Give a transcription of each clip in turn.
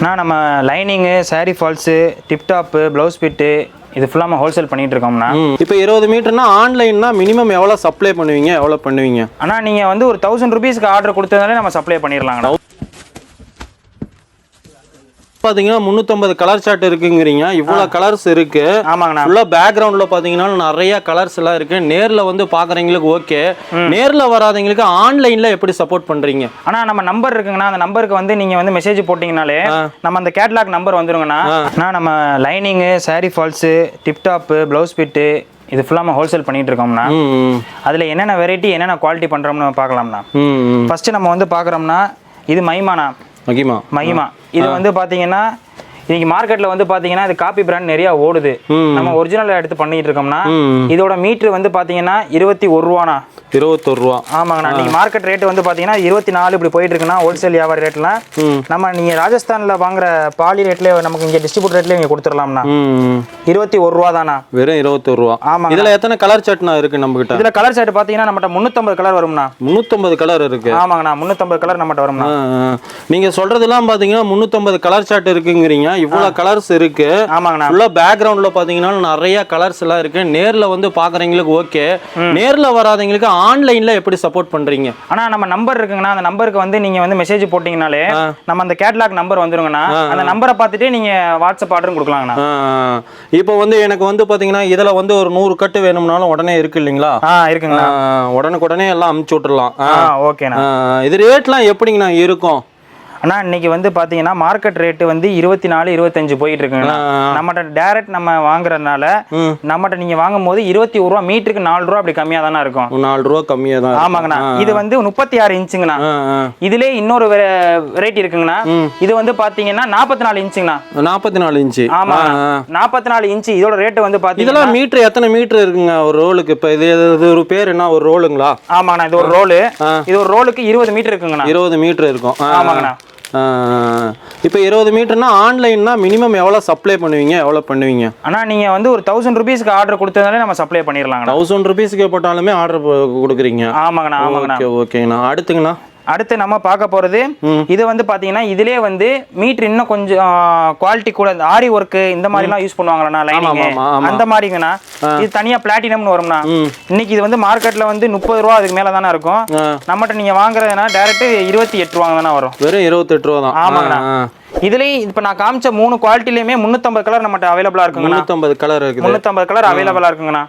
அண்ணா நம்ம லைனிங்கு saree falls tiptop blouse bit இது ஃபுல்லாக நம்ம ஹோல்சேல் பண்ணிட்டு இருக்கோம்ண்ணா இப்போ இருபது மீட்டர்னா ஆன்லைன்னா மினிமம் எவ்வளோ சப்ளை பண்ணுவீங்க? எவ்வளோ பண்ணுவீங்க? அண்ணா நீங்கள் வந்து ஒரு தௌசண்ட் ருபீஸ்க்கு ஆர்டர் கொடுத்ததாலே நம்ம சப்ளை பண்ணிடலாங்கண்ணா. பார்த்தீங்கன்னா முந்நூற்றம்பது கலர் சார்ட் இருக்குங்கிறீங்க. இவ்வளோ கலர்ஸ் இருக்கு. ஆமாங்கண்ணா. ஃபுல்லாக பேக்ரவுண்டில் பார்த்தீங்கன்னா நிறைய கலர்ஸ் எல்லாம் இருக்கு. நேரில் வந்து பார்க்குறவங்களுக்கு ஓகே நேரில் வராதவங்களுக்கு ஆன்லைனில் எப்படி சப்போர்ட் பண்ணுறீங்க அண்ணா நம்ம நம்பர் இருக்குங்கண்ணா. அந்த நம்பருக்கு வந்து நீங்கள் வந்து மெசேஜ் போட்டிங்கனாலே நம்ம அந்த கேட்லாக் நம்பர் வந்துருங்கண்ணா. அண்ணா நம்ம லைனிங்கு saree falls tiptop blouse bit இது ஃபுல்லாக நம்ம ஹோல்சேல் பண்ணிட்டு இருக்கோம்ண்ணா. ம் அதில் என்னென்ன வெரைட்டி என்னென்ன குவாலிட்டி பண்ணுறோம்னு நம்ம ம் ஃபஸ்ட்டு நம்ம வந்து பார்க்குறோம்னா இது மைமாண்ணா. மகிமா. மகிமா. இது வந்து பாத்தீங்கன்னா இன்னைக்கு மார்க்கெட்ல வந்து பாத்தீங்கன்னா இது காப்பி பிராண்ட் நிறைய ஓடுது. நம்ம ஒரிஜினல் எடுத்து பண்ணிட்டு இருக்கோம்னா. இதோட மீட்டர் வந்து பாத்தீங்கன்னா இருபத்தி ஒரு ரூபாண்ணா. இருபத்தொரு ரூபா. ஆமாங்கண்ணா. இன்னைக்கு மார்க்கெட் ரேட் வந்து பாத்தீங்கன்னா இருபத்தி நாலு இப்படி போயிட்டு இருக்குன்னா ஹோல்சேல் வியாபார ரேட்ல ம். நம்ம நீங்க ராஜஸ்தான்ல வாங்குற பாலி ரேட்ல நமக்கு இங்க டிஸ்ட்ரிபியூட் ரேட்ல இங்க கொடுத்துடலாம்ண்ணா. இருபத்தி ஒரு ரூபா தானா வெறும் இருபத்தொரு ரூபா. ஆமாங்க. இதில் எத்தனை கலர் சார்ட்னா இருக்கு நம்மகிட்ட? இதுல கலர் ஷர்ட் பாத்தீங்கன்னா நம்மகிட்ட முந்நூத்தம்பது கலர் வரும்ண்ணா. முந்நூற்றம்பது கலர் இருக்கு. ஆமாங்கண்ணா. முந்நூத்தம்பது கலர் நம்மகிட்ட வரும்ண்ணா. ஆ, ஆ. நீங்க சொல்றதெல்லாம் பாத்தீங்கன்னா முந்நூற்றம்பது கலர் சார்ட் இருக்குங்கிறீங்க. இவ்வளோ கலர்ஸ் இருக்கு. ஆமாங்கண்ணா. ஃபுல்லாக பேக்ரவுண்டில் பார்த்தீங்கன்னா நிறைய கலர்ஸ் எல்லாம் இருக்கு. நேரில் வந்து பார்க்குறவங்களுக்கு ஓகே நேரில் வராதவங்களுக்கு ஆன்லைனில் எப்படி சப்போர்ட் பண்ணுறீங்க ஆனா நம்ம நம்பர் இருக்குங்கண்ணா. அந்த நம்பருக்கு வந்து நீங்க வந்து மெசேஜ் போட்டீங்கனாலே நம்ம அந்த கேட்லாக் நம்பர் வந்துருங்கண்ணா. அந்த நம்பரை பார்த்துட்டு நீங்க வாட்ஸ்அப் ஆர்டரும் கொடுக்கலாங்கண்ணா. இப்போ வந்து எனக்கு வந்து பார்த்தீங்கன்னா இதில் வந்து ஒரு நூறு கட்டு வேணும்னாலும் உடனே இருக்கு இல்லைங்களா? ஆ இருக்குங்கண்ணா. உடனுக்குடனே எல்லாம் அமுச்சு விட்டுறலாம். ஓகேண்ணா. இது ரேட்லாம் எப்படிங்கண்ணா இருக்கும்? அண்ணா இன்னைக்கு வந்து பாத்தீங்கன்னா மார்க்கெட் ரேட் வந்து இருபத்தி நாலு இருபத்தஞ்சு போயிட்டு இருக்குங்கண்ணா நம்மகிட்ட டேரக்ட் நம்ம வாங்குறதுனால. நம்மகிட்ட நீங்க வாங்கும் போது இருபத்தி ஒரு ரூபா மீட்டருக்கு நாலு ரூபா அப்படி கம்மியா தானே இருக்கும். நாலு ரூபா கம்மியாக தான். ஆமாங்கண்ணா. இது வந்து முப்பத்தி ஆறு இன்ச்சுங்கண்ணா. ஆ ஆ. இதுல இன்னொரு வெரைட்டி இருக்குங்கண்ணா. இது வந்து பாத்தீங்கன்னா நாற்பத்தி நாலு இன்ச்சுங்கண்ணா. நாற்பத்தி நாலு இன்ச்சு. ஆமா நாற்பத்தி நாலு இன்ச்சு இதோட ரேட் வந்து பாத்தீங்கன்னா மீட்ரு எத்தனை மீட்ரு இருக்குங்க ஒரு ரோலுக்கு? இப்போ இது இது ஒரு பேர் என்ன ஒரு ரோலுங்களா? ஆமாண்ணா இது ஒரு ரோலு. இது ஒரு ரோலுக்கு இருபது மீட்டர் இருக்குங்கண்ணா. இருபது மீட்ரு இருக்கும். ஆமாங்கண்ணா. இப்போ இருபது மீட்டர்னா ஆன்லைன்னா மினிமம் எவ்வளோ சப்ளை பண்ணுவீங்க? எவ்வளோ பண்ணுவீங்க? அண்ணா நீங்க வந்து ஒரு தௌசண்ட் ருபீஸ்க்கு ஆர்டர் கொடுத்ததாலே நம்ம சப்ளை பண்ணிடலாங்கண்ணா தௌசண்ட் ருபீஸ்க்கு போட்டாலுமே ஆர்டர் கொடுக்குறீங்க. ஆமாங்கண்ணா ஆமாங்கண்ணா. ஓகே ஓகேங்கண்ணா. அடுத்துங்கண்ணா. அடுத்து நம்ம பார்க்க போறது இது வந்து பாத்தீங்கன்னா இதுலயே வந்து மீட்டர் இன்னும் கொஞ்சம் குவாலிட்டி கூட இந்த ஆரி ஒர்க் இந்த மாதிரி எல்லாம் யூஸ் பண்ணுவாங்களா லைனிங். அந்த மாதிரிங்கண்ணா. இது தனியா பிளாட்டினம்னு வரும்ண்ணா. இன்னைக்கு இது வந்து மார்க்கெட்ல வந்து முப்பது ரூபா அதுக்கு மேல தானே இருக்கும். நம்மகிட்ட நீங்க வாங்குறதுனா டேரக்ட் இருபத்தி எட்டு ரூபா தானே வரும். வெறும் இருபத்தெட்டு ரூபா தான். ஆமாங்கண்ணா. இதுலயும் இப்ப நான் காமிச்ச மூணு குவாலிட்டிலயுமே முன்னூத்தம்பது கலர் நம்மகிட்ட அவைலபிளா இருக்குங்கண்ணா. முந்நூற்றம்பது கலர் இருக்குது. முன்னூத்தம்பது கலர் அவைலபிளா இருக்குங்கண்ணா.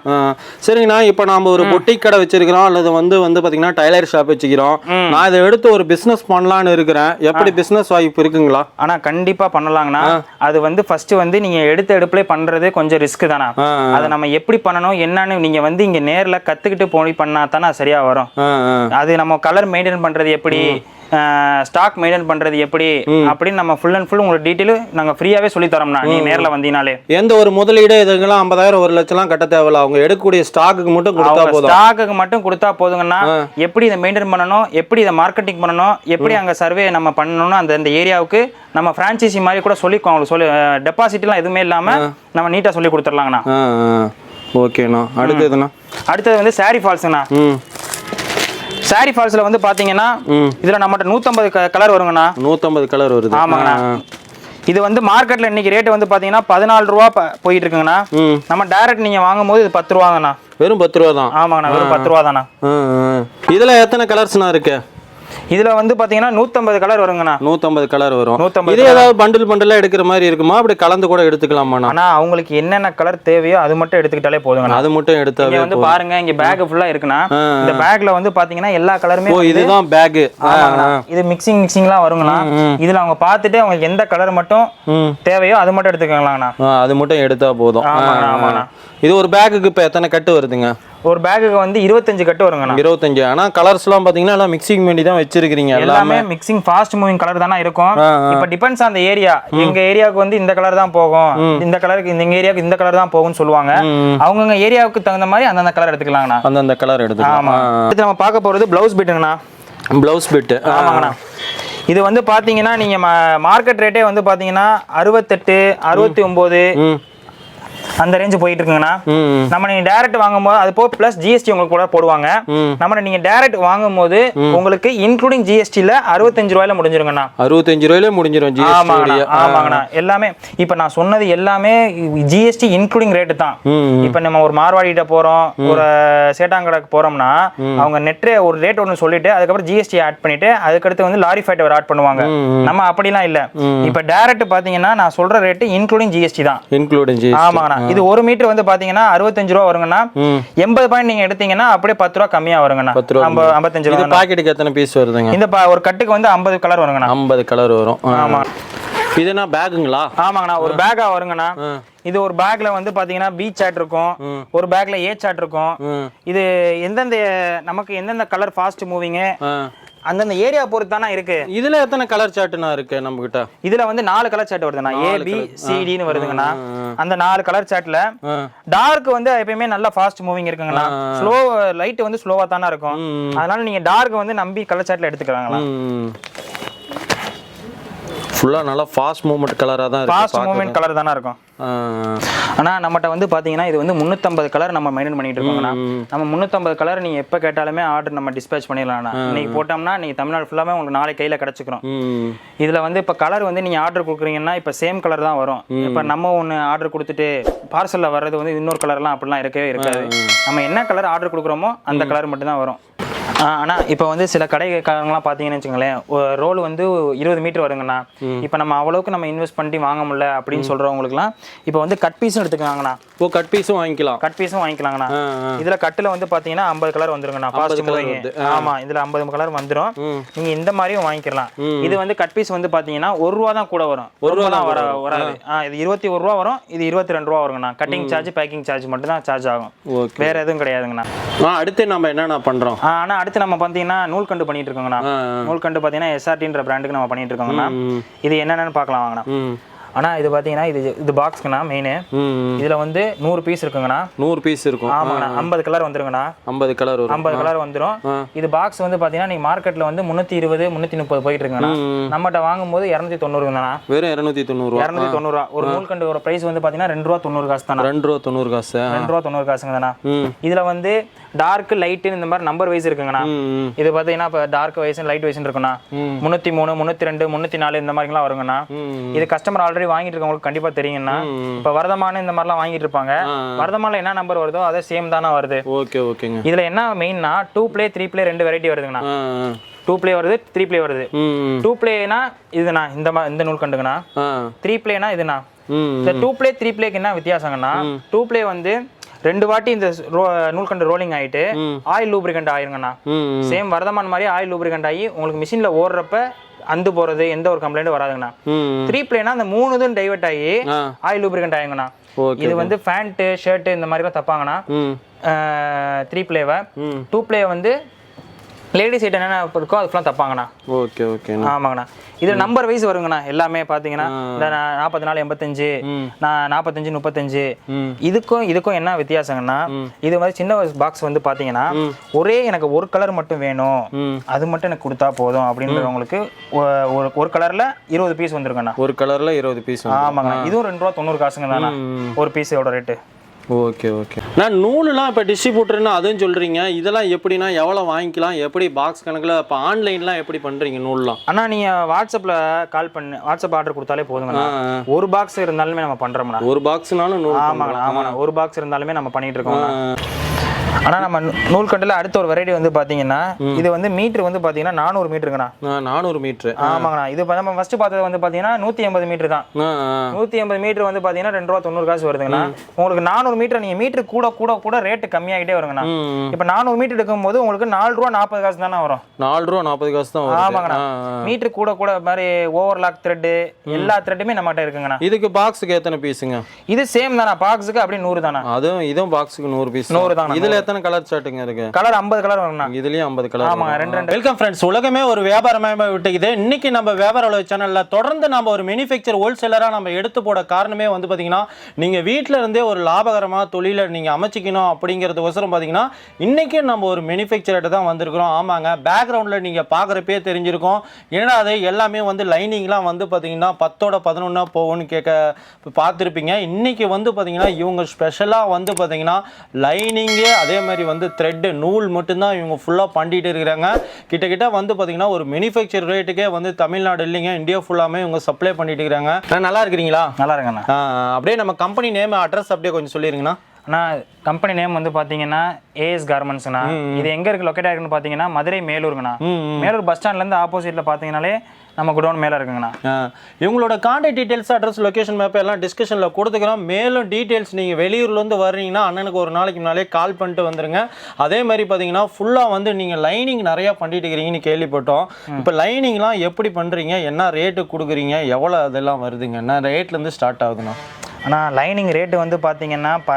சரிங்கண்ணா இப்போ நாம ஒரு பொட்டிக் கடை வச்சிருக்கிறோம் அல்லது வந்து வந்து பாத்தீங்கன்னா டைலர் ஷாப் வச்சுக்கிறோம். நான் இதை எடுத்து ஒரு பிசினஸ் பண்ணலான்னு இருக்கிறேன். எப்படி பிசினஸ் வாய்ப்பு இருக்குங்களா? ஆனா கண்டிப்பா பண்ணலாங்கண்ணா. அது வந்து ஃபர்ஸ்ட் வந்து நீங்க எடுத்த எடுப்புல பண்றது கொஞ்சம் ரிஸ்க் தானா அதை நம்ம எப்படி பண்ணணும் என்னன்னு நீங்க வந்து இங்க நேர்ல கத்துக்கிட்டு போய் பண்ணா தானே சரியா வரும். அது நம்ம கலர் மெயின்டைன் பண்றது எப்படி? ஸ்டாக் மெயின்டைன் பண்றது எப்படி? அப்படின்னு நம்ம ஃபுல் அண்ட் ஃபுல் உங்களுக்கு டீட்டெயில் நாங்க ஃப்ரீயாவே சொல்லி தரோம்னா நீங்க நேர்ல வந்தீங்கனாலே எந்த ஒரு முதலீடு இதுக்கெல்லாம் ஐம்பதாயிரம் ஒரு லட்சம்லாம் கட்ட தேவையில்ல. அவங்க எடுக்கக்கூடிய ஸ்டாக்குக்கு மட்டும் கொடுத்தா போதும். ஸ்டாக்குக்கு மட்டும் கொடுத்தா போதுங்கன்னா எப்படி இதை மெயின்டைன் பண்ணணும் எப்படி இதை மார்க்கெட்டிங் பண்ணணும் எப்படி அங்க சர்வே நம்ம பண்ணணும்னு அந்த அந்த ஏரியாவுக்கு நம்ம ஃப்ரான்ச்சைசி மாதிரி கூட சொல்லி அவங்களுக்கு சொல்லி டெபாசிட்லாம் எதுவுமே இல்லாம நம்ம நீட்டா சொல்லி கொடுத்துடலாங்கண்ணா. ஓகேண்ணா. அடுத்ததுண்ணா அடுத்தது வந்து சாரி ஃபால்ஸுங்கண்ணா ம். சாரி ஃபால்ஸ்ல வந்து பாத்தீங்கன்னா. இதுல நம்மகிட்ட நூத்தம்பது கலர் வருங்கண்ணா. நூற்றம்பது கலர் வருது. ஆமாங்கண்ணா. இது வந்து மார்க்கெட்ல இன்னைக்கு ரேட் வந்து பாத்தீங்கன்னா பதினாலு ரூபா போயிட்டு இருக்குங்கண்ணா நம்ம டைரக்ட் நீங்க வாங்கும்போது இது பத்து ரூபாங்கண்ணா. வெறும் பத்து ரூபா தான். ஆமாங்கண்ணா வெறும் பத்து ரூபா தானா. இதுல எத்தனை கலர்ஸ்ண்ணா இருக்கு? இதுல வந்து பாத்தீங்கன்னா நூத்தம்பது கலர் வருங்கண்ணா. நூற்றம்பது கலர் வரும். 150 இது ஏதாவது பண்டில் பண்டிலா எடுக்கிற மாதிரி இருக்குமா? அப்படி கலந்து கூட எடுத்துக்கலாமாண்ணா? ஆனா அவங்களுக்கு என்னென்ன கலர் தேவையோ அது மட்டும் எடுத்துக்கிட்டாலே போதுங்கண்ணா. அது மட்டும் எடுத்தாவே வந்து பாருங்க இங்க பேக் ஃபுல்லா இருக்குண்ணா. இந்த பேக்ல வந்து பாத்தீங்கன்னா எல்லா கலருமே இதுதான் பேகு இது மிக்சிங் மிக்சிங்லாம் வருங்கண்ணா. இதுல அவங்க பார்த்துட்டு அவங்களுக்கு எந்த கலர் மட்டும் தேவையோ அது மட்டும் எடுத்துக்கலாங்கண்ணா. அது மட்டும் எடுத்தா போதும். இது ஒரு பேக்குக்கு இப்போ எத்தனை கட்டு வருதுங்க? ஒரு பேக்குக்கு வந்து இருபத்தஞ்சு கட்டு வருங்கண்ணா. இருபத்தஞ்சு. ஆனா கலர்ஸ்லாம் பாத்தீங்கன்னா எல்லாம் மிக்சிங் பண்ணி தான் வச்சிருக்கிறீங்க. எல்லாம் மிக்சிங் ஃபாஸ்ட் மூவிங் கலர் தானே இருக்கும். இப்போ டிபெண்ட்ஸ் அந்த ஏரியா எங்க ஏரியாவுக்கு வந்து இந்த கலர் தான் போகும். இந்த கலருக்கு இந்த ஏரியாவுக்கு இந்த கலர் தான் போகும்னு சொல்லுவாங்க. அவங்கவுங்க ஏரியாவுக்கு தகுந்த மாதிரி அந்தந்த கலர் எடுத்துக்கலாங்கண்ணா. அந்தந்த கலர் எடுத்துக்கலாம். ஆமா. அடுத்து நம்ம பார்க்க போறது பிளவுஸ் பிட்டுங்கண்ணா ப்ளவுஸ் பிட்டு ஆமாங்கண்ணா. இது வந்து பாத்தீங்கன்னா நீங்க மார்க்கெட் ரேட்டே வந்து பாத்தீங்கன்னா அறுபத்தெட்டு அறுபத்தி ஒன்பது ம். அந்த ரேஞ்சு போயிட்டு இருக்குங்கண்ணா நம்ம நீங்க டைரக்ட் வாங்கும்போது அது போக ப்ளஸ் ஜிஎஸ்டி உங்களுக்கு கூட போடுவாங்க. நம்ம நீங்க டைரக்ட் வாங்கும்போது உங்களுக்கு இன்க்ளூடிங் ஜிஎஸ்டில அறுபத்தஞ்சு ரூபாயில முடிஞ்சிருங்கண்ணா. அறுபத்தஞ்சு ரூபாயிலே முடிஞ்சிடும் ஆமாங்கண்ணா ஆமாங்கண்ணா. எல்லாமே இப்போ நான் சொன்னது எல்லாமே ஜிஎஸ்டி இன்க்ளூடிங் ரேட்டு தான். இப்போ நம்ம ஒரு மார்வாடிகிட்ட போறோம் ஒரு சேட்டாங்கடைக்கு போறோம்னா அவங்க நெட் ஒரு ரேட் ஒன்று சொல்லிட்டு அதுக்கப்புறம் ஜிஎஸ்டி ஆட் பண்ணிட்டு அதுக்கடுத்து வந்து லாரி ஃபைட் ஆட் பண்ணுவாங்க. நம்ம அப்படிலாம் இல்ல. இப்போ டைரக்ட் பாத்தீங்கன்னா நான் சொல்ற ரேட்டு இன்க்ளூடிங் ஜிஎஸ்டி தான். இன்க்ளூடிங் ஆமாங்கண்ணா. இது ஒரு மீட்டர் வந்து பாத்தீங்கன்னா அறுபத்தஞ்சு ரூபா வருங்கண்ணா. எண்பது பாயிண்ட் நீங்க எடுத்தீங்கன்னா அப்படியே பத்து ரூபா கம்மியா வருங்கண்ணா. பத்து ரூபா ஐம்ப- ஐம்பத்தஞ்சு ரூபா பாக்கெட்டுக்கு எத்தனை பீஸ் வருதுங்க? இந்த ஒரு கட்டுக்கு வந்து ஐம்பது கலர் வருங்கண்ணா. ஐம்பது கலர் வரும். ஆமா. இது என்ன பேக்குங்களா ஆமாங்கண்ணா ஒரு பேக்கா வருங்கண்ணா. இது ஒரு பேக்ல வந்து பாத்தீங்கன்னா பி சாட் இருக்கும். ஒரு பேக்ல ஏ சாட் இருக்கும். இது எந்தெந்த நமக்கு எந்தெந்த கலர் ஃபாஸ்ட் மூவிங்கு. அந்தந்த ஏரியா பொறுத்து தானே இருக்கு? இதுல எத்தனை கலர் சார்ட்டுனா இருக்கு நம்ம கிட்ட இதுல வந்து நாலு கலர் சாட் வருதுண்ணா. ஏ பி சிடின்னு வருதுங்கண்ணா. அந்த நாலு கலர் சாட்ல ஆ. டார்க் வந்து எப்பயுமே நல்ல ஃபாஸ்ட் மூவிங் இருக்குங்கண்ணா. ஸ்லோ லைட் வந்து ஸ்லோவா தானே இருக்கும். அதனால நீங்க டார்க் வந்து நம்பி கலர் சாட்ல எடுத்துக்கிறாங்களா ஃபுல்லா நல்லா ஃபாஸ்ட் மூவ்மெண்ட் கலரா தான் ஃபாஸ்ட் மூவ்மெண்ட் கலர் தானே இருக்கும். ஆ. ஆனா நம்மகிட்ட வந்து பாத்தீங்கன்னா இது வந்து முந்நூற்றம்பது கலர் நம்ம மெயின்டைன் பண்ணிட்டு இருக்கோங்கண்ணா நம்ம முந்நூற்றம்பது கலர் நீங்க எப்போ கேட்டாலுமே ஆர்டர் நம்ம டிஸ்பேச் பண்ணிடலாம்ண்ணா இன்னைக்கு போட்டோம்னா நீங்க தமிழ்நாடு ஃபுல்லாமே உங்களுக்கு நாளை கையில கிடைச்சிக்கிறோம். இதுல வந்து இப்ப கலர் வந்து நீங்க ஆர்டர் கொடுக்குறீங்கன்னா இப்ப சேம் கலர் தான் வரும். இப்ப நம்ம ஒண்ணு ஆர்டர் கொடுத்துட்டு பார்சல்ல வர்றது வந்து இன்னொரு கலர்லாம் அப்படிலாம் இருக்கவே இருக்காது. நம்ம என்ன கலர் ஆர்டர் கொடுக்குறோமோ அந்த கலர் மட்டும் தான் வரும். ஆனா இப்போ வந்து சில கடைக்காரங்களாம் பார்த்தீங்கன்னு வச்சுங்களேன் ரோல் வந்து இருபது மீட்டர் வருங்கண்ணா. இப்போ நம்ம அவ்வளவுக்கு நம்ம இன்வெஸ்ட் பண்ணி வாங்க முடியல அப்படின்னு சொல்றவங்களுக்குலாம் இப்போ வந்து கட் பீஸும் எடுத்துக்கலாங்கண்ணா. ஓ கட் பீஸும் வாங்கிக்கலாம். கட் பீஸும் வாங்கிக்கலாங்கண்ணா. இதுல கட்டுல வந்து பாத்தீங்கன்னா ஐம்பது கலர் வந்துருங்கண்ணா. ஃபாஸ்ட் மூவிங் ஆமா இதுல ஐம்பது கலர் வந்துரும். நீங்க இந்த மாதிரியும் வாங்கிக்கலாம். இது வந்து கட் பீஸ் வந்து பாத்தீங்கன்னா ஒரு ரூபா தான் கூட வரும். ஒரு ரூபா தான் வர வராது. ஆ, இது இருபத்தி ஒரு ரூபா வரும். இது இருபத்தி ரெண்டு ரூபா வருங்கண்ணா. கட்டிங் சார்ஜ் பேக்கிங் சார்ஜ் மட்டும் தான் சார்ஜ் ஆகும். வேற எதுவும் கிடையாதுங்கண்ணா. அடுத்து நம்ம என்னென்ன பண்றோம்? ஆ, ஆனா அடுத்து நம்ம பாத்தீங்கன்னா நூல்கண்டு பண்ணிட்டு இருக்கோங்கண்ணா. ஆ, நூல்கண்டு பாத்தீங்கன்னா எஸ்ஆர்டின்ற பிராண்டுக்கு நம்ம பண்ணிட்டு இருக்கோங்கண்ணா. இது என்னென்னு பார்க்கலாம் வாங்கண்ணா. ம் ஆனா இது பாத்தீங்கன்னா இது இது பாக்ஸ்க்குண்ணா மெயின் இதுல வந்து நூறு பீஸ் இருக்குங்கண்ணா. நூறு பீஸ் இருக்கும். ஆமாங்கண்ணா. ஐம்பது கலர் வந்துருங்கண்ணா. ஐம்பது கலர் ஐம்பது கலர் வந்துரும். இது பாக்ஸ் வந்து பாத்தீங்கன்னா நீங்க மார்க்கெட்ல வந்து முந்நூத்தி இருபது முந்நூத்தி முப்பது போயிட்டு இருக்குங்கண்ணா நம்மகிட்ட வாங்கும்போது இரநூத்தி தொண்ணூறுங்கண்ணா. வெறும் இரநூத்தி தொண்ணூறுவா இரநூத்தி தொண்ணூறுவா ஒரு நூல்கண்டு ஒரு பிரைஸ் வந்து பாத்தீங்கன்னா ரெண்டு ரூபா தொண்ணூறு காசு தானே ரெண்டு ரூபா தொண்ணூறு காசு ரெண்டு ரூபா தொண்ணூறு காசுங்க தானே ம். இதுல வந்து டார்க் லைட் இந்த மாதிரி நம்பர் வைஸ் இருக்குங்கண்ணா. இது பாத்தீங்கன்னா இப்போ டார்க் வைஸ் லைட் வைஸ் இருக்குண்ணா. ம். முந்நூத்தி மூணு முந்நூத்தி ரெண்டு முந்நூத்தி நாலு இந்த மாதிரிலாம் வருங்கண்ணா. இது கஸ்டமர் ஆல்ரெடி வாங்கிட்டு இருக்கவங்களுக்கு கண்டிப்பா தெரியுங்கண்ணா இப்போ வரதமான இந்த மாதிரிலாம் வாங்கிட்டு இருப்பாங்க. வரதமான என்ன நம்பர் வருதோ அதே சேம் தானே வருது. ஓகே ஓகேங்க. இதுல என்ன மெயின்னா டூ ப்ளே த்ரீ ப்ளே ரெண்டு வெரைட்டி வருதுங்கண்ணா. டூ ப்ளே வருது த்ரீ ப்ளே வருது. டூ ப்ளேனா இதுண்ணா இந்த இந்த நூல் கண்டுங்கண்ணா. த்ரீ ப்ளேனா இதுண்ணா. இந்த டூ ப்ளே த்ரீ ப்ளேக்கு என்ன வித்தியாசங்கன்னா டூ ப்ளே வந்து ரெண்டு வாட்டி இந்த ரோ நூல்கண்டு ரோலிங் ஆயிட்டு ஆயில் லூப்ரிகண்ட் ஆயிருங்கண்ணா. சேம் வரதமான் மாதிரி ஆயில் லூப்ரிகண்ட் ஆகி உங்களுக்கு மிஷின்ல ஓடுறப்ப அந்து போறது எந்த ஒரு கம்ப்ளைண்ட்டும் வராதுங்கண்ணா. த்ரீ ப்ளேனா அந்த மூணு இதுவும் டைவர்ட் ஆகி ஆயில் லூப்ரிகண்ட் ஆயிருங்கண்ணா ஓகே இது வந்து ஃபேண்ட்டு ஷர்ட்டு இந்த மாதிரிலாம் தப்பாங்கண்ணா. த்ரீ ப்ளேவை டூ ப்ளே வந்து லேடிஸ் ஐட்டம் என்னென்ன இருக்கோ அது ஃபுல்லாக தப்பாங்கண்ணா. ஓகே ஓகே ஆமாங்கண்ணா. இது நம்பர் வைஸ் வருங்கண்ணா எல்லாமே பார்த்தீங்கன்னா இந்த நாற்பத்தி நாலு எண்பத்தஞ்சு நான் நாற்பத்தஞ்சு முப்பத்தஞ்சு. இதுக்கும் இதுக்கும் என்ன வித்தியாசங்கன்னா இது மாதிரி சின்ன பாக்ஸ் வந்து பார்த்தீங்கன்னா ஒரே எனக்கு ஒரு கலர் மட்டும் வேணும். அது மட்டும் எனக்கு கொடுத்தா போதும் அப்படின்றவங்களுக்கு ஒரு ஒரு கலர்ல இருபது பீஸ் வந்துருங்கண்ணா ஒரு கலர்ல இருபது பீஸ் ஆமாங்கண்ணா. இதுவும் ரெண்டு ரூபா தொண்ணூறு காசுங்க தானே ஒரு பீஸோட ரேட்டு ஓகே ஓகே. நான் நூலுலாம் இப்போ டிஸ்ட்ரிபியூட்டர்னு அதுவும் சொல்றீங்க. இதெல்லாம் எப்படின்னா எவ்வளோ வாங்கிக்கலாம் எப்படி பாக்ஸ் கணக்கில் இப்போ ஆன்லைன்லாம் எப்படி பண்றீங்க நூல்லாம்? அண்ணா நீங்க வாட்ஸ்அப்ல கால் பண்ணு வாட்ஸ்அப் ஆர்டர் கொடுத்தாலே போதுங்கண்ணா. ஒரு பாக்ஸ் இருந்தாலுமே நம்ம பண்றோம்ண்ணா ஒரு பாக்ஸ்னாலும் நூல் ஆமாங்கண்ணா ஆமாண்ணா. ஒரு பாக்ஸ் இருந்தாலுமே நம்ம பண்ணிட்டு இருக்கோம் ஆனா நம்ம நூல்கண்டுல அடுத்த ஒரு வெரைட்டி வந்து பாத்தீங்கன்னா இது வந்து மீட்டர் வந்து பாத்தீங்கன்னா நானூறு மீட்டருங்கண்ணா நானூறு மீட்ரு ஆமாங்கண்ணா. இது நம்ம ஃபர்ஸ்ட் பார்த்தது வந்து பாத்தீங்கன்னா நூத்தி எண்பது மீட்டர் தான். நூத்தி எண்பது மீட்டர் வந்து பாத்தீங்கன்னா ரெண்டு ரூபா தொண்ணூறு காசு வருதுங்கண்ணா. உங்களுக்கு நானூறு மீட்டர் நீங்க மீட்டர் கூட கூட கூட ரேட்டு கம்மியாகிட்டே வருங்கண்ணா. இப்ப நானூறு மீட்டர் எடுக்கும்போது உங்களுக்கு நாலு ரூபா நாற்பது காசு தானே வரும். நாலு ரூபா நாற்பது காசு தான் ஆமாங்கண்ணா. மீட்டர் கூட கூட மாதிரி ஓவர்லாக் த்ரெட்டு எல்லா த்ரெட்டுமே நம்மகிட்ட இருக்குங்கண்ணா. இதுக்கு பாக்ஸுக்கு எத்தனை பீஸுங்க இது சேம் தானா பாக்ஸுக்கு அப்படியே நூறு தானா அதுவும் இதுவும் பாக்ஸுக்கு நூறு பீஸ் நூறு தானா இதுல எத்தனை கலர் சார்ட்டுங்க இருக்கு? கலர் ஐம்பது கலர் வருங்கண்ணா இதுலயும் ஐம்பது கலர் ஆமாங்க, ரெண்டு ரெண்டு. வெல்கம் ஃப்ரெண்ட்ஸ் உலகமே ஒரு வியாபாரமாக விட்டுக்குது. இன்னைக்கு நம்ம வியாபார உலக சேனல்ல தொடர்ந்து நம்ம ஒரு மேனுஃபேக்சர் ஹோல்சேலரா நம்ம எடுத்து போட காரணமே வந்து பாத்தீங்கன்னா நீங்க வீட்ல இருந்தே ஒரு லாபகரமா தொழிலை நீங்க அமைச்சிக்கணும் அப்படிங்கிறதுக்கோசரம் பாத்தீங்கன்னா இன்னைக்கு நம்ம ஒரு மேனுஃபேக்சர்கிட்ட தான் வந்திருக்கிறோம். ஆமாங்க பேக்ரவுண்ட்ல நீங்க பாக்குறப்பே தெரிஞ்சிருக்கும். ஏன்னா அது எல்லாமே வந்து லைனிங்லாம் வந்து பாத்தீங்கன்னா பத்தோட பதினொன்னா போகும்னு கேட்க பார்த்துருப்பீங்க இன்னைக்கு வந்து பாத்தீங்கன்னா இவங்க ஸ்பெஷலாக வந்து பாத்தீங்கன்னா லைனிங்கு அதே மாதிரி வந்து த்ரெட்டு நூல் மட்டும்தான் இவங்க ஃபுல்லாக பண்ணிட்டு இருக்கிறாங்க. கிட்டக்கிட்ட வந்து பாத்தீங்கன்னா ஒரு மேனுஃபேக்சர் ரேட்டுக்கே வந்து தமிழ்நாடு இல்லைங்க இந்தியா ஃபுல்லாமே இவங்க சப்ளை பண்ணிட்டு இருக்கிறாங்க. நல்லா இருக்கிறீங்களா? நல்லா இருக்குண்ணா அப்படியே நம்ம கம்பெனி நேம் அட்ரஸ் அப்படியே கொஞ்சம் சொல்லிருங்கண்ணா அண்ணா கம்பெனி நேம் வந்து பாத்தீங்கன்னா ஏஎஸ் கார்மெண்ட்ஸ்ண்ணா இது எங்க இருக்கு லொக்கேட் ஆயிருக்குன்னு பாத்தீங்கன்னா மதுரை மேலூருங்கண்ணா. மேலூர் பஸ் ஸ்டாண்ட்ல இருந்து ஆப்போசிட்ல பாத்தீங்கன்னாலே நம்ம குடோன் மேல இருக்குங்கண்ணா. இவங்களோட contact details address location map எல்லாம் டிஸ்கஷனில் கொடுத்துக்கிறோம். மேலும் டீடைல்ஸ் நீங்கள் வெளியூர்லேருந்து வர்றீங்கன்னா அண்ணனுக்கு ஒரு நாளைக்கு முன்னாலே கால் பண்ணிட்டு வந்துருங்க. அதே மாதிரி பார்த்தீங்கன்னா ஃபுல்லாக வந்து நீங்கள் லைனிங் நிறையா பண்ணிட்டு இருக்கிறீங்கன்னு கேள்விப்பட்டோம். இப்போ லைனிங்லாம் எப்படி பண்ணுறீங்க என்ன ரேட்டு கொடுக்குறீங்க? எவ்வளோ அதெல்லாம் வருதுங்க? என்ன ரேட்லேருந்து ஸ்டார்ட் ஆகுதுண்ணா? ஆனா லைனிங் ரேட்டு வந்து பாத்தீங்கன்னா ப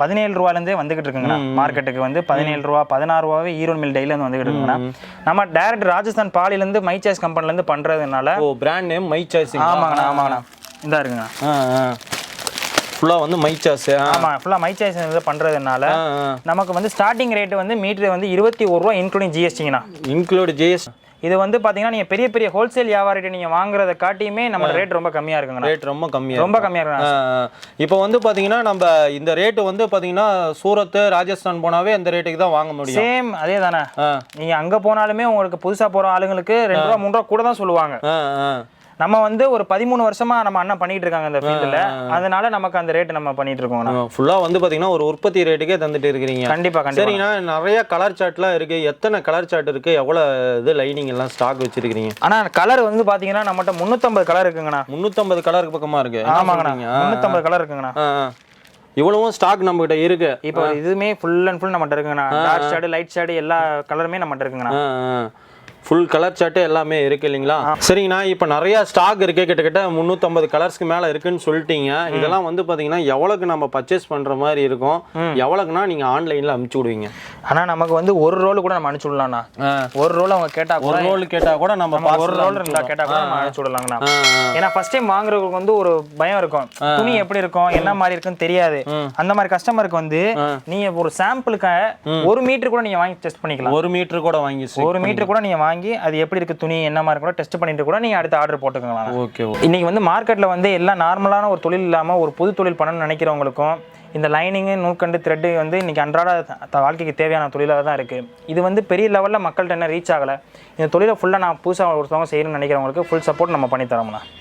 பதினேழு ரூபாலேருந்தே வந்துகிட்டு இருக்குங்கண்ணா. மார்க்கெட்டுக்கு வந்து பதினேழு ரூபா பதினாறு ரூபாவே ஈரோடு மில் டெய்லியில் வந்து வந்துகிட்டு இருக்குங்கண்ணா. நம்ம டைரக்ட் ராஜஸ்தான் பாலிலேருந்து மை சாய்ஸ் கம்பெனிலேருந்து பண்ணுறதுனால ஓ பிராண்ட் நேம் மை சாய்ஸ் ஆமாங்கண்ணா ஆமாங்கண்ணா. இந்த இருக்குங்கண்ணா. ஃபுல்லாக வந்து மை சாய்ஸ் ஆமா ஃபுல்லாக மை சாய்ஸ் இது பண்ணுறதுனால நமக்கு வந்து ஸ்டார்டிங் ரேட்டு வந்து மீட்ரு வந்து இருபத்தி ஒரு ரூபா இன்க்ளூடிங் ஜிஎஸ்டிங்கண்ணா இன்க்ளூட் ஜிஎஸ் இது வந்து பாத்தீங்கன்னா நீங்க பெரிய பெரிய ஹோல்சேல் வியாபாரிட்ட நீங்க வாங்குறத காட்டியுமே நம்ம ரேட் ரொம்ப கம்மியா இருக்குங்கண்ணா. ரேட் ரொம்ப கம்மியாக ரொம்ப கம்மியா இருக்குண்ணா இப்போ வந்து பாத்தீங்கன்னா நம்ம இந்த ரேட்டு வந்து பாத்தீங்கன்னா சூரத் ராஜஸ்தான் போனாவே அந்த ரேட்டுக்கு தான் வாங்க முடியும். சேம் அதே தானே ஆ. நீங்க அங்க போனாலுமே உங்களுக்கு புதுசா போற ஆளுங்களுக்கு ரெண்டு ரூபா மூணு ரூபா கூட தான் சொல்லுவாங்க. நம்ம வந்து ஒரு பதிமூணு வருஷமா நம்ம அண்ணன் பண்ணிட்டு இருக்காங்க இந்த ஃபீல்டுல அதனால நமக்கு அந்த ரேட் நம்ம பண்ணிட்டு இருக்கோங்கண்ணா ஃபுல்லா வந்து பாத்தீங்கன்னா ஒரு உற்பத்தி ரேட்டுக்கே தந்துட்டு இருக்கிறீங்க. கண்டிப்பா கண்டிப்பா. சரிங்கண்ணா நிறைய கலர் சார்ட்லாம் இருக்கு. எத்தனை கலர் சார்ட் இருக்கு? எவ்வளவு இது லைனிங் எல்லாம் ஸ்டாக் வச்சிருக்கீங்க ஆனா கலர் வந்து பாத்தீங்கன்னா நம்மகிட்ட முந்நூத்தம்பது கலர் இருக்குங்கண்ணா. முந்நூற்றம்பது கலருக்கு பக்கமா இருக்கு. ஆமாங்கண்ணா? முந்நூத்தம்பது கலர் இருக்குங்கண்ணா. இவ்வளவும் ஸ்டாக் நம்ம கிட்ட இருக்கு. இப்போ இதுவுமே ஃபுல் அண்ட் ஃபுல் நம்மகிட்ட இருக்குங்கண்ணா. டார்க் ஷேடு லைட் ஷேடு எல்லா கலருமே நம்மகிட்ட இருக்குங்கண்ணா. ஃபுல் கலர் சார்ட்டு எல்லாமே இருக்கு இல்லைங்களா? சரிங்கண்ணா இப்போ நிறைய ஸ்டாக் இருக்கு. கிட்டத்தட்ட முந்நூற்றம்பது கலர்ஸ்க்கு மேலே இருக்குன்னு சொல்லிட்டீங்க. இதெல்லாம் வந்து பார்த்தீங்கன்னா எவ்வளோக்கு நம்ம பர்ச்சேஸ் பண்ணுற மாதிரி இருக்கும்? எவ்வளோக்குன்னா நீங்கள் ஆன்லைனில் அமுச்சு விடுவீங்க. ஆனா நமக்கு வந்து ஒரு ரோல் கூட நம்ம அனுப்பிச்சு விடலாம்ண்ணா. ஒரு ரோல் அவங்க கேட்டா கூட ஒரு ரோல் கேட்டால் கூட நம்ம ஒரு ரோல் அனுப்பிச்சு இருந்தா கேட்டா கூட நம்ம அனுப்பிச்சு விடலாங்கண்ணா. ஏன்னா ஃபர்ஸ்ட் டைம் வாங்குறவங்களுக்கு வந்து ஒரு பயம் இருக்கும். துணி எப்படி இருக்கும் என்ன மாதிரி இருக்குன்னு தெரியாது. அந்த மாதிரி கஸ்டமருக்கு வந்து நீங்க ஒரு சாம்பிளுக்கு ஒரு மீட்டர் கூட நீங்க வாங்கி டெஸ்ட் பண்ணிக்கலாம். ஒரு மீட்டர் கூட வாங்கி ஒரு மீட்டர் கூட நீங்க வாங்கி அது எப்படி இருக்கு துணி என்ன மாதிரி கூட டெஸ்ட் பண்ணிட்டு கூட நீங்க அடுத்த ஆர்டர் போட்டுக்கலாம் ஓகே இன்னைக்கு வந்து மார்க்கெட்ல வந்து எல்லாம் நார்மலான ஒரு தொழில் இல்லாம ஒரு புது தொழில் பண்ணணும்னு நினைக்கிறவங்களுக்கும் இந்த லைனிங்கு நூற்கண்டு த்ரெட்டு வந்து இன்னைக்கு அன்றாட வாழ்க்கைக்கு தேவையான தொழிலாக தான் இருக்கு. இது வந்து பெரிய லெவலில் மக்கள்கிட்ட என்ன ரீச் ஆகலை. இந்த தொழிலை ஃபுல்லாக நான் புதுசாக ஒருத்தவங்க செய்யணும்னு நினைக்கிறவங்களுக்கு ஃபுல் சப்போர்ட் நம்ம பண்ணி தரோம்ண்ணா